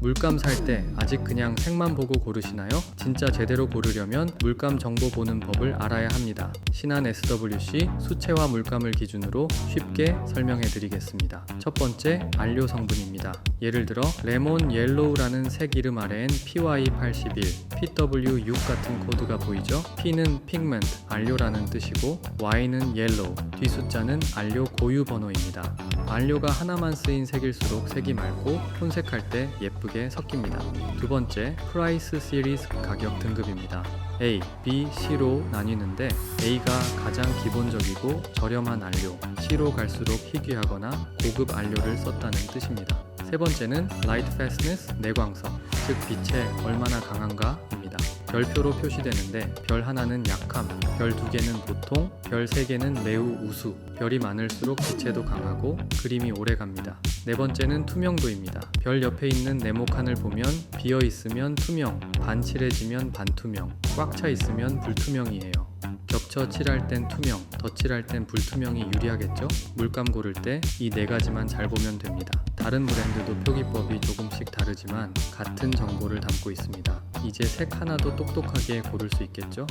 물감 살 때 아직 그냥 색만 보고 고르시나요? 진짜 제대로 고르려면 물감 정보 보는 법을 알아야 합니다. 신한 SWC 수채화 물감을 기준으로 쉽게 설명해 드리겠습니다. 첫 번째, 안료 성분입니다. 예를 들어 레몬 옐로우라는 색 이름 아래엔 PY81, PW6 같은 코드가 보이죠? P는 pigment, 안료라는 뜻이고 Y는 yellow, 뒷숫자는 안료 고유 번호입니다. 안료가 하나만 쓰인 색일수록 색이 맑고 혼색할 때 예쁘게 섞입니다. 두 번째, 프라이스 시리즈 가격 등급입니다. A, B, C로 나뉘는데 A가 가장 기본적이고 저렴한 안료, C로 갈수록 희귀하거나 고급 안료를 썼다는 뜻입니다. 세 번째는 Light Fastness, 내광성, 즉 빛에 얼마나 강한가입니다. 별표로 표시되는데 별 하나는 약함, 별 두 개는 보통, 별 세 개는 매우 우수. 별이 많을수록 빛에도 강하고 그림이 오래 갑니다. 네 번째는 투명도입니다. 별 옆에 있는 네모 칸을 보면 비어 있으면 투명, 반칠해지면 반투명, 꽉 차 있으면 불투명이에요. 겹쳐 칠할 땐 투명, 덧칠할 땐 불투명이 유리하겠죠? 물감 고를 때 이 네 가지만 잘 보면 됩니다. 다른 브랜드도 표기법이 조금씩 다르지만 같은 정보를 담고 있습니다. 이제 색 하나도 똑똑하게 고를 수 있겠죠?